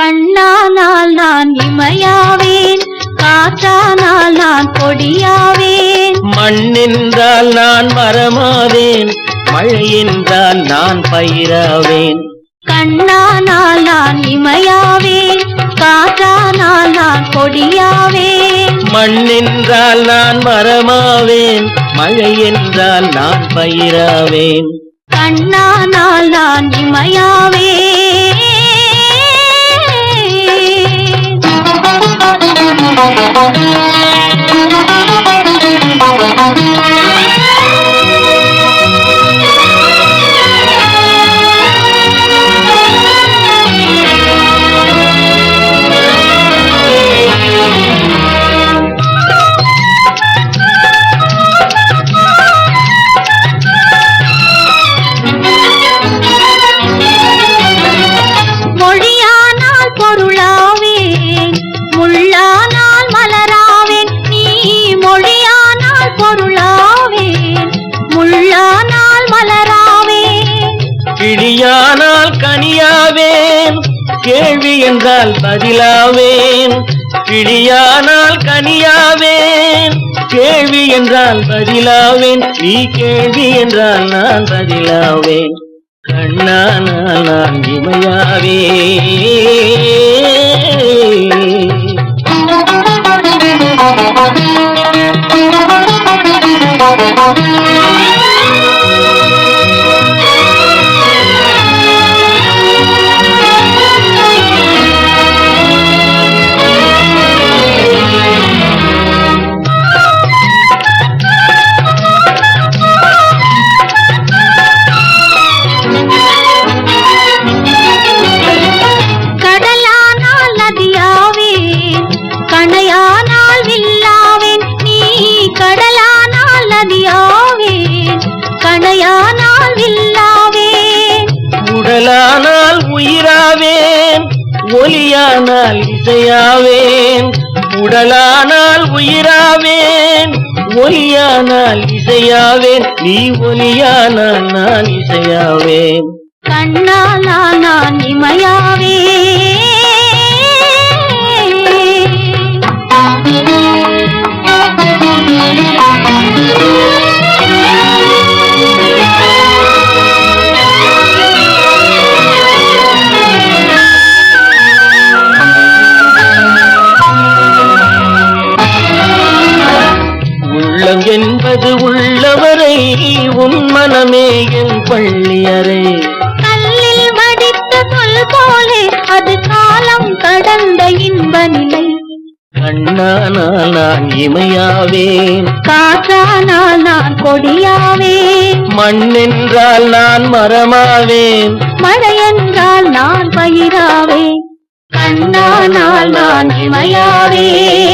கண்ணானால் நான் இமையாவேன் காற்றானால் நான் கொடியாவேன். மண்ணென்றால் நான் மரமாவேன் மழை என்றால் நான் பயிராவேன். கண்ணானால் நான் இமையாவேன் காற்றானால் நான் கொடியாவேன். மண்ணென்றால் நான் மரமாவேன் மழை என்றால் நான் பயிராவேன். கண்ணானால் நான் மொழியானால் கனியாவேன். கேள்வி என்றால் பதிலாவேன். கிளியானால் கனியாவேன். கேள்வி என்றால் பதிலாவேன். நீ கேள்வி என்றால் நான் பதிலாவேன். கண்ணானால் நான் இமையாவேன். கடலானால் நதியாவேன் கணையானால் வில்லாவேன். உடலானால் உயிராவேன். ஒலியானால் இசையாவேன். உடலானால் உயிராவேன். ஒலியானால் இசையாவேன். நீ ஒலியானால் நான் இசையாவேன். கண்ணானால் நான் இமையாவே என்பது உள்ளவரை உன் மனமே என் பள்ளியறை கல்லில் வடித்த சொல் போலே அது காலம் கடந்த இன்ப நிலை கண்ணானால் நான் இமையாவேன். காற்றானால் நான் கொடியாவேன். மண்ணென்றால் நான் மரமாவேன். மழையென்றால் நான் பயிராவேன். கண்ணானால் நான் இமையாவேன்.